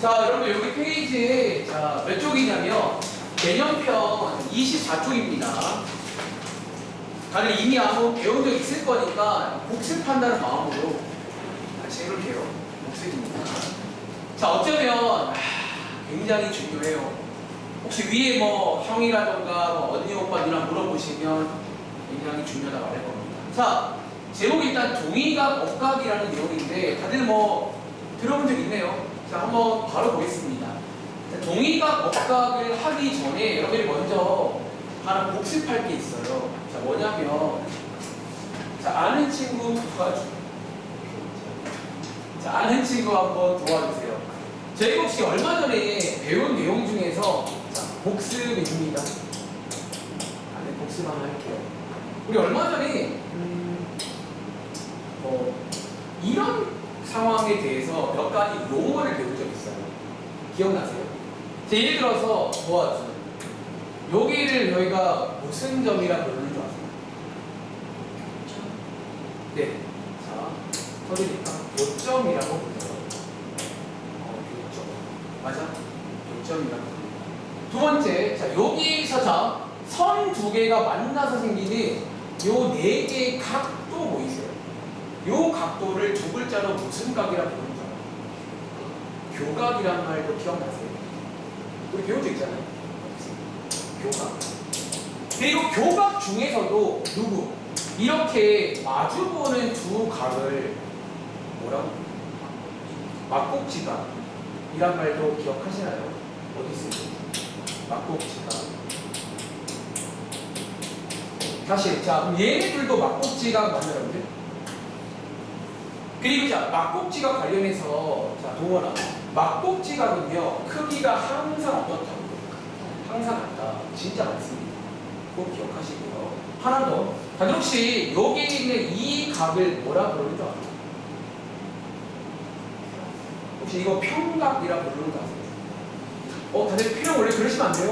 자, 여러분 여기 페이지에 자, 몇 쪽이냐면 개념편 24쪽입니다. 다들 이미 아무 배운 적 있을 거니까 복습한다는 마음으로 같이 해볼게요. 복습입니다. 자, 어쩌면 아, 굉장히 중요해요. 혹시 위에 뭐 형이라던가 뭐 언니 오빠 누나 물어보시면 굉장히 중요하다 말할 겁니다. 자, 제목이 일단 동의각 억각이라는 내용인데 다들 뭐 들어본 적 있네요. 자, 한번 바로 보겠습니다. 자, 동의각 억각을 하기 전에 여러분이 먼저 하나 복습할 게 있어요. 자, 뭐냐면 자, 아는 친구 도와주. 자, 아는 친구 한번 도와주세요. 저희가 혹시 얼마 전에 배운 내용 중에서 자, 복습입니다. 아, 네, 복습 하나 할게요. 우리 얼마 전에 음, 뭐 이런 상황에 대해서 몇 가지 용어를 배운 적 있어요. 기억나세요? 자, 예를 들어서 도와주. 여기를 저희가 무슨 점이라 부르는 줄 아세요? 네. 자, 서리니까 요점이라고 불러요. 어, 요점. 맞아? 요점이라고 불러요. 두 번째, 자, 여기서 자, 선 두 개가 만나서 생기는 요 네? 요 각도를 두 글자로 무슨 각이라 알아요? 교각이란 말도 기억나세요? 우리 배운 적 있잖아요. 교각. 그리고 교각 중에서도 누구? 이렇게 마주보는 두 각을 뭐라고? 막곡지각. 이란 말도 기억하시나요? 어디 있어요? 막곡지각. 다시, 자, 얘네들도 맞나요, 여러분들? 그리고 자, 막곡지각 관련해서, 자, 동원아. 막곡지각은요, 크기가 항상 어떻다고? 항상 같다. 진짜 많습니다. 꼭 기억하시고요. 하나 더. 다들 혹시 여기 있는 이 각을 뭐라 부르는 줄 아세요? 혹시 이거 평각이라 부르는 줄 아세요? 어, 다들 필요 원래 그러시면 안 돼요.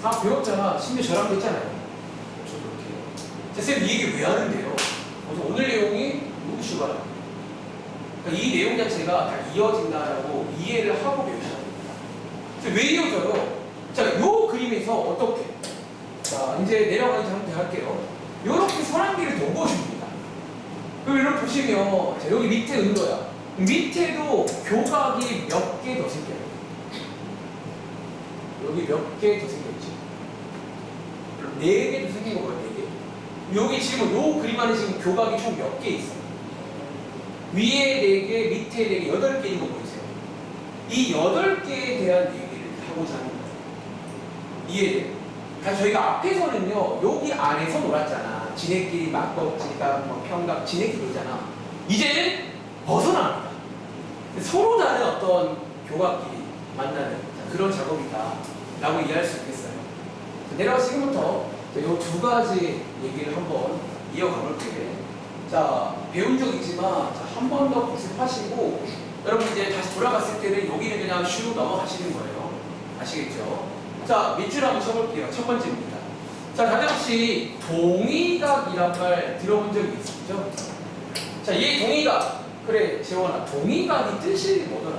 다 배웠잖아. 심지어 저랑도 했잖아요. 저 그렇게. 자, 쌤이 얘기 왜 하는데요? 그래서 오늘 내용이 무엇이가요? 그러니까 이 내용 자체가 다 이어진다라고 이해를 하고 배우셔야 됩니다. 자, 왜 이어져요? 자, 요 그림에서 어떻게? 자, 이제 내려가기 전부터 할게요. 요렇게 선한기를 덮어줍니다. 그리고 이렇게 보시면, 자, 여기 밑에 은도야. 밑에도 교각이 몇 개 더 생겨요. 여기 몇 개 더 생겼지? 네 개 더 생긴 거 봐요, 네 개. 여기 지금 요 그림 안에 지금 교각이 총 몇 개 있어요? 위에 네 개, 밑에 네 개, 여덟 개인 거 보이세요? 이 여덟 개에 대한 얘기를 하고자 하는 거예요. 이해돼요? 다 저희가 앞에서는요, 여기 안에서 놀았잖아. 지네끼리 막겁지가 뭐 평각, 지네끼리 놀잖아. 이제는 벗어납니다. 서로 다른 어떤 교각끼리 만나는 자, 그런 작업이다. 라고 이해할 수 있겠어요. 자, 내려가 지금부터 이 두 가지 얘기를 한번 이어가 볼게요. 자, 배운 적 있지만 한 번 더 복습하시고 여러분 이제 다시 돌아갔을 때는 여기는 그냥 슉 넘어가시는 거예요. 아시겠죠? 자, 밑줄 한번 쳐볼게요. 첫 번째입니다. 자, 다들 혹시 동의각이란 말 들어본 적이 있으시죠? 자, 이 동의각. 그래, 재원아. 동의각이 뜻이 뭐더라?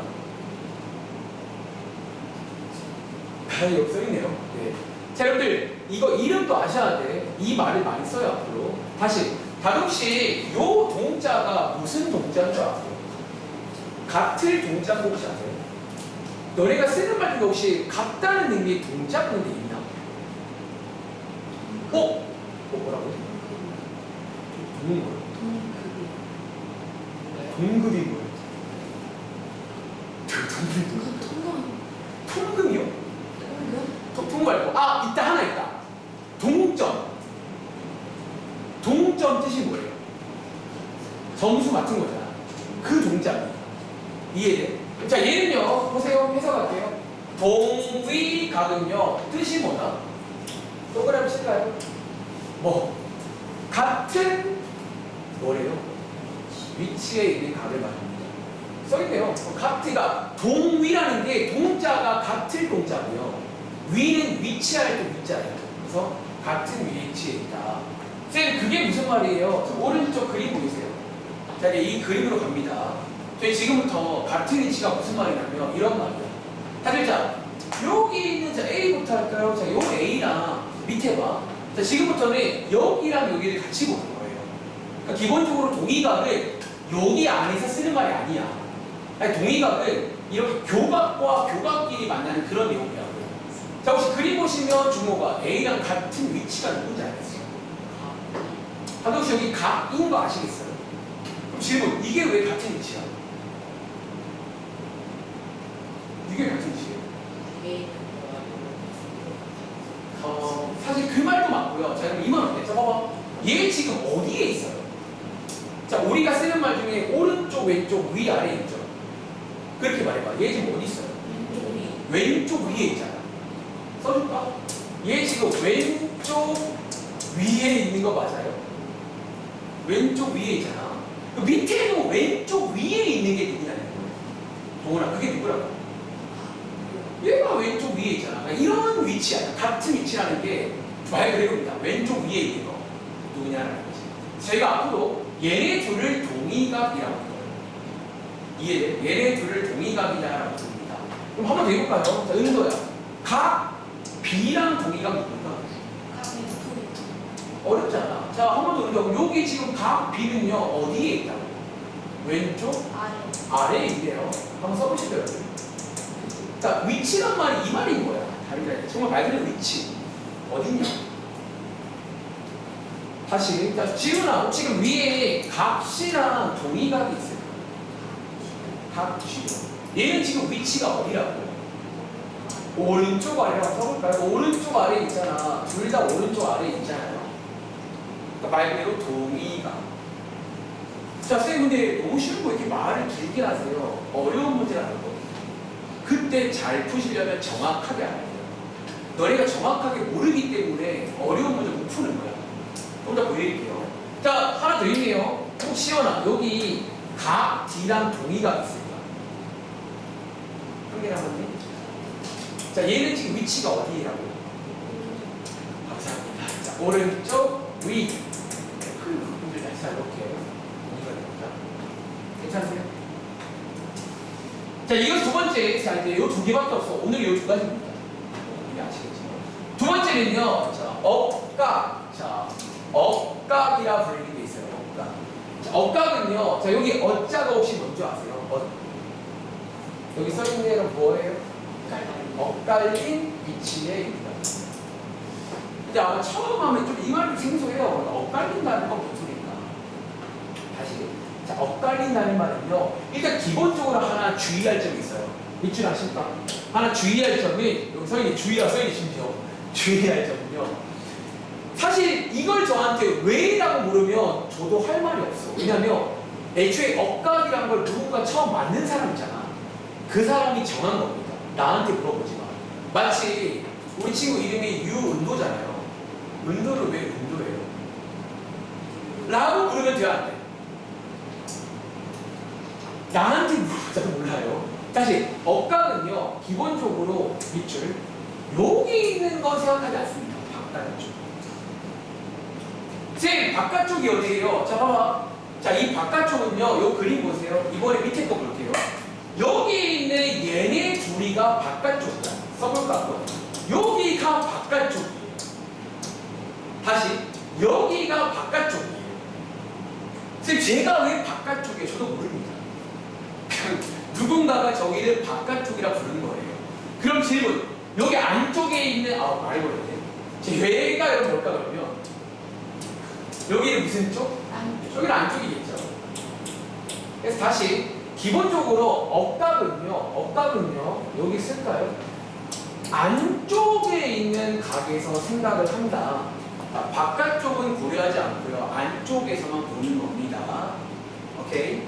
아, 여기 써있네요. 네. 자, 여러분들, 이거 이름도 아셔야 돼. 이 말을 많이 써요, 앞으로. 다시. 혹시 요 동자가 무슨 동자인 줄 아세요? 같을 동자 혹시 아세요? 너네가 쓰는 말 중에 혹시 같다는 의미의 게 있나? 어? 어 뭐라고? 뭐예요? 동급이? 동급이 뭐예요? 통금이요? 통- 통 말고 아 있다 하나 있다 동점 동점 뜻이 뭐예요? 점수 맞춘 거잖아. 그 동작이. 이해돼? 자 얘는요. 보세요. 해석할게요. 동위각은요. 뜻이 뭐다? 동그라미 칠까요? 뭐? 같은 뭐래요? 위치에 있는 각을 말합니다. 써있네요. 같이가 동위라는 게 동자가 같을 동자고요. 위는 위치할 때 위자예요. 그래서 같은 위치에 있다 쌤 그게 무슨 말이에요? 저 오른쪽 그림 보이세요? 자 이제 이 그림으로 갑니다 저희 지금부터 같은 위치가 무슨 말이냐면 이런 말이야. 다들 자, 여기 있는 자 A부터 할까요? 자, 요 A랑 밑에 봐. 자, 지금부터는 여기랑 여기를 같이 보는 거예요. 그러니까 기본적으로 동의각을 여기 안에서 쓰는 말이 아니야. 아니, 동의각은 이렇게 교각과 교각끼리 만나는 그런 내용이라고. 자, 혹시 그림 보시면 주모가 A랑 같은 위치가 누군지 알겠어요? 하도 혹시 여기 각인 거 아시겠어요? 그럼 질문, 이게 왜 같은 위치야? 이게 같은 위치예요? 어, 사실 그 말도 맞고요. 자, 그럼 이만 어때? 자, 봐봐. 얘 지금 어디에 있어요? 자, 우리가 쓰는 말 중에 오른쪽, 왼쪽, 위, 아래 있죠? 그렇게 말해봐. 얘 지금 어디 있어요? 왼쪽 위에 있잖아. 써줄까? 얘 지금 왼쪽 위에 있는 거 맞아요? 왼쪽 위에 있잖아. 그 밑에도 왼쪽 위에 있는 게 누구냐는 거예요. 동훈아, 그게 누구라고? 얘가 왼쪽 위에 있잖아. 그러니까 이런 위치야. 같은 위치라는 게 말 그대로입니다. 왼쪽 위에 있는 거 누구냐라는 거지. 저희가 앞으로 얘네 둘을 동의각이라고 해요. 이해 얘네 둘을 동의각이다라고 부릅니다. 그럼 한번 더 해볼까요? 자, 은도야. 각 B랑 동의각 누군가? 어렵잖아. 자, 한 번 더. 그럼 여기 지금 각 B는요 어디에 있다고? 왼쪽 아래에 있네요. 한번 써보시죠, 여러분. 자, 위치란 말이 이 말인 거야. 다른 게 아니라. 정말 말 그대로 위치. 어딨냐? 다시. 자, 지훈아, 지금 위에 각시랑 동의각이 있어요. 각시. 얘는 지금 위치가 어디라고? 오른쪽 아래라고 써볼까요? 오른쪽 아래 있잖아. 둘 다 오른쪽 아래 있잖아요. 그러니까 말 그대로 동의각. 자, 쌤, 근데 너무 쉬운 거 이렇게 말을 길게 하세요. 어려운 문제라는 거. 그때 잘 푸시려면 정확하게 알아야 돼요. 너네가 정확하게 모르기 때문에 어려운 문제 못 푸는 거야. 좀더 보여드릴게요. 자, 하나 더 있네요. 혹 시원아, 여기 각 D랑 동의가 있습니다. 한 개나 한네 자, 얘는 지금 위치가 어디라고? 감사합니다. 자, 오른쪽 위. 자, 이렇게 동의가 됩니다. 괜찮으세요? 자, 이거 두 번째. 자, 이제 요두 개밖에 없어. 오늘 요두 가지입니다. 이게 아시겠지만. 두 번째는요, 자, 억각. 자, 억각이라 불리는 게 있어요. 억각. 자, 억각은요, 자, 여기 어자가 혹시 뭔지 아세요? 어, 여기 써있는 애는 뭐예요? 엇갈린 위치에 있다. 근데 아마 처음 하면 좀 이 말이 생소해요. 엇갈린다는 건 무슨 다시. 자, 엇갈린다는 말은요. 일단 기본적으로 하나 주의할 점이 있어요. 밑줄 아십니까? 하나 주의할 점이 여기 서있는 주의라 서있는 심지어 주의할 점은요. 사실 이걸 저한테 왜라고 물으면 저도 할 말이 없어. 왜냐면 애초에 억각이란 걸 누군가 처음 만든 사람 있잖아. 그 사람이 정한 겁니다. 나한테 물어보지 마. 마치 우리 친구 이름이 유은도잖아요. 은도를 왜 은도예요? 라고 물으면 돼야 안 돼. 나한테 물어보자도 몰라요. 다시 억각은요 기본적으로 밑줄 여기 있는 거 생각하지 않습니다. 바깥쪽. 쌤 바깥쪽이 어디예요? 자 봐봐. 자이 바깥쪽은요 요 그림 보세요. 이번에 밑에 거 볼게요. 여기 있는 얘네 둘이가 바깥쪽이야. 써볼까? 그럼? 여기가 바깥쪽이에요. 다시 여기가 바깥쪽이에요. 쌤 제가 왜 바깥쪽이에요? 저도 모릅니다. 누군가가 저기를 바깥쪽이라 부르는 거예요. 그럼 질문 여기 안쪽에 있는 아 말해버렸네. 제 얘가 여기 뭘까 그러면 여기는 무슨 쪽? 여기는 안쪽이겠죠. 그래서 다시 기본적으로 억각은요, 억각은요, 여기 쓸까요? 안쪽에 있는 각에서 생각을 한다. 아, 바깥쪽은 고려하지 않고요, 안쪽에서만 보는 겁니다. 오케이?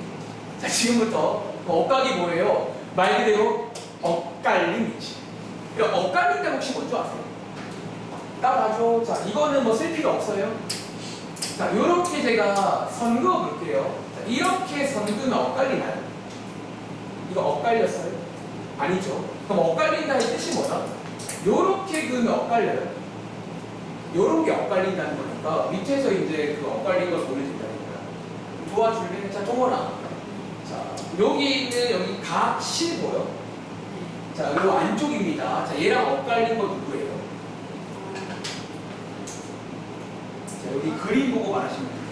자, 지금부터 그 억각이 뭐예요? 말 그대로 엇갈림 위치. 그럼 엇갈린다고 혹시 뭔지 아세요? 따라줘. 자, 이거는 뭐 쓸 필요 없어요. 자, 이렇게 제가 선 그어 볼게요. 자, 이렇게 선 그으면 엇갈리나요? 이거 엇갈렸어요? 아니죠. 그럼 엇갈린다의 뜻이 뭐다? 요렇게 그으면 엇갈려요. 요런 게 엇갈린다는 거니까 밑에서 이제 그 엇갈린 걸 거야. 도와줄래? 자, 동원아. 여기 있는 여기 각실 보여? 자, 요 안쪽입니다. 자, 얘랑 엇갈린 거 누구예요? 자, 여기 그림 보고 말하시면 돼요.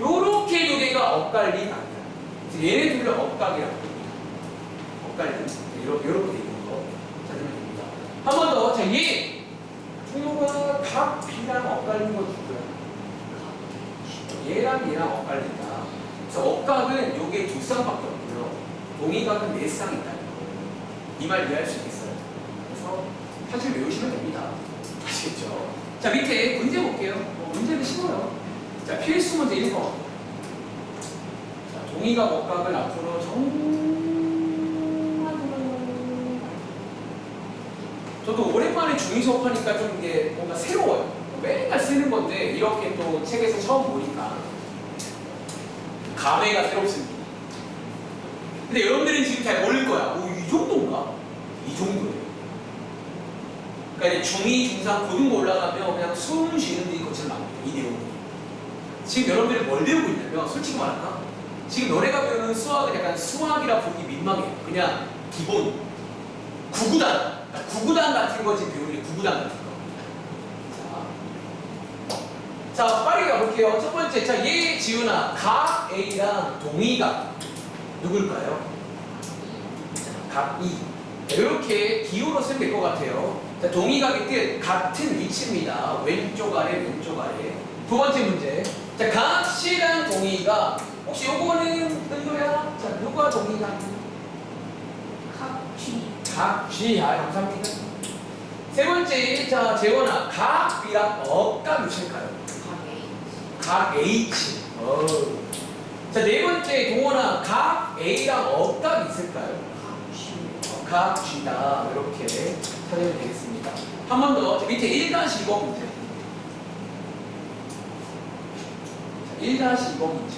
요렇게 두 개가 엇갈린. 그래서 얘네 둘을 엇각이라고 합니다. 엇갈린. 요렇게 돼 있는 거 찾으면 됩니다. 한 번 더. 자, 얘. 종로가 각 B랑 엇갈린 거 누구야? 얘랑 얘랑 엇갈린다. 그래서 엇각은 요게 두 쌍밖에 없고요. 동의각은 네쌍 있다. 이 말 이해할 수 있겠어요? 그래서 사실 외우시면 됩니다. 아시겠죠? 자 밑에 문제 볼게요. 어, 문제는 쉬워요. 자 필수 문제 1번. 자 동의각 엇각을 앞으로 정말 저도 오랜만에 중위 수업하니까 좀 이게 뭔가 새로워요. 맨날 쓰는 건데 이렇게 또 책에서 처음 보니까 감회가 새롭습니다. 근데 여러분들은 지금 잘 모를 거야. 오, 이 정도인가? 이 정도예요. 그러니까 이제 중2, 중3, 고등부 올라가면 그냥 숨 쉬는 데 것처럼 나옵니다. 이 내용이. 지금 여러분들이 뭘 배우고 있냐면 솔직히 말할까? 지금 너네가 배우는 수학은 약간 수학이라 보기 민망해요. 그냥 기본 구구단, 구구단 같은 거 지금 배우는 게 구구단 같은 거. 자, 자 빨리 가 볼게요. 첫 번째, 자, 얘 지훈아, 각 A랑 동의각 누굴까요? 각 E. 이렇게 기호로 쓰면 될 것 같아요. 자, 동의각의 뜻 같은 위치입니다. 왼쪽 아래, 왼쪽 아래. 두 번째 문제. 자, 각 C랑 동의가 혹시 요거는 은도야? 자, 누가 동의각? 각 G. 아, 감사합니다. 세 번째, 자, 재원아, 각 B랑 어가 몇일까요? 각 H. 어. 자, 네 번째, 동원아, 각 A랑 어가 있을까요? 어, 각 G다. 이렇게 찾으면 되겠습니다. 한 번 더. 자, 밑에 1-2번 문제. 자, 1-2번 문제.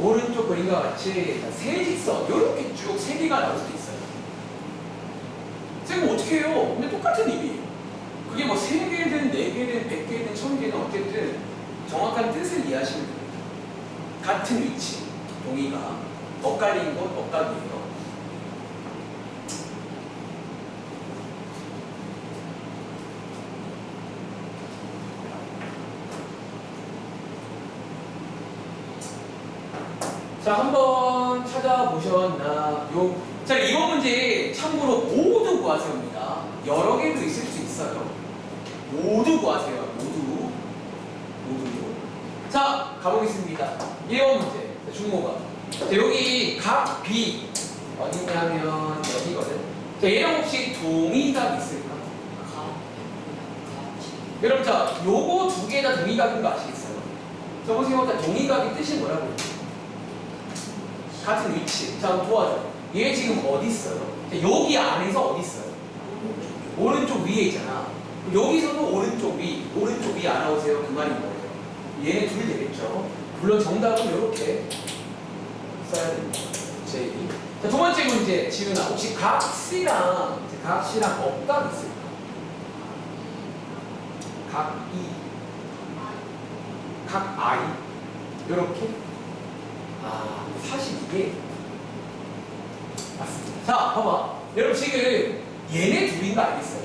오른쪽 그림과 같이 자, 세 직선 이렇게 쭉 세 개가 나올 수도 있어요. 쌤 어떻게 해요? 근데 똑같은 의미예요. 그게 뭐 세 개든 네 개든 백 개든 천 개든 어쨌든 정확한 뜻을 이해하시면 됩니다. 같은 위치 동의가 엇갈린 것 엇각이에요. 자, 한번 찾아보셨나 요? 자, 이번 문제 참고로 모두 구하세요입니다. 여러 개도 있을 수 있어요. 모두 구하세요. 모두. 모두. 자, 가보겠습니다. 1번 문제. 자, 중모가. 자, 여기 각 B. 어디냐면 여기거든. 자, 얘랑 혹시 동의각 있을까? 여러분, 자, 요거 두 개 다 동의각인 거 아시겠어요? 저 보세요. 자, 동의각의 뜻이 뭐라고요? 같은 위치. 자, 도와줘. 얘 지금 어디 있어요? 자, 여기 안에서 어디 있어요? 오른쪽 위에 있잖아. 여기서도 오른쪽 위, 오른쪽 위 알아오세요. 그 말이 뭐예요? 얘네 둘 되겠죠. 물론 정답은 이렇게 써야 됩니다. 제2. 자, 두 번째 문제. 지훈아, 혹시 각 C랑, 각 C랑 억각 있을까? 각 E, 각 I. 이렇게? 아, 사실 이게 맞습니다. 자, 봐봐. 여러분 지금 얘네 둘인 거 알겠어요?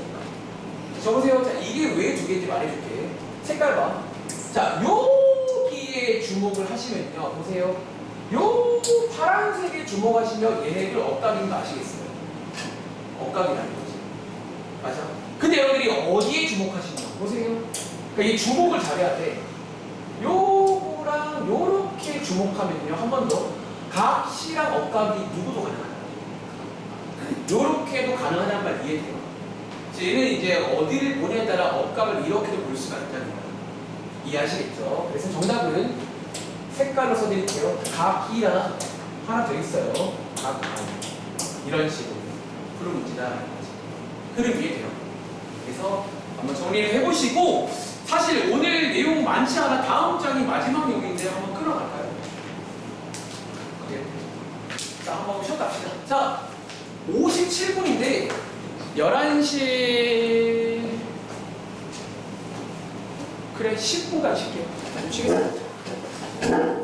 저 보세요. 자, 이게 왜 두 개인지 말해줄게. 색깔 봐. 자, 여기에 주목을 하시면요. 보세요. 요 파란색에 주목하시면 얘네들 억각인 거 아시겠어요? 억각이라는 거지. 맞아? 근데 여러분들이 어디에 주목하시냐? 보세요. 그러니까 이 주목을 잘해야 돼. 요 거랑 요렇게 주목하면요. 한 번 더. 각 C랑 억각이 누구도 가능하다. 요렇게도 가능하다는 말 이해돼요? 얘는 이제 어디를 보냐에 따라 억각을 이렇게도 볼 수가 있다는 거예요. 이해하시겠죠? 그래서 정답은 색깔로 써드릴게요. 각 E랑 하나 더 있어요. 각. 이런 식으로. 문제다라는 거지. 흐름 이해돼요? 그래서 한번 정리를 해보시고 사실 오늘 내용 많지 않아 다음 장이 마지막 내용인데 한번 끌어갈까요? 오케이. 자, 한번 쉬었다 합시다. 자, 57분인데 11시 그래 10분까지 쉴게요. 쉬겠습니다.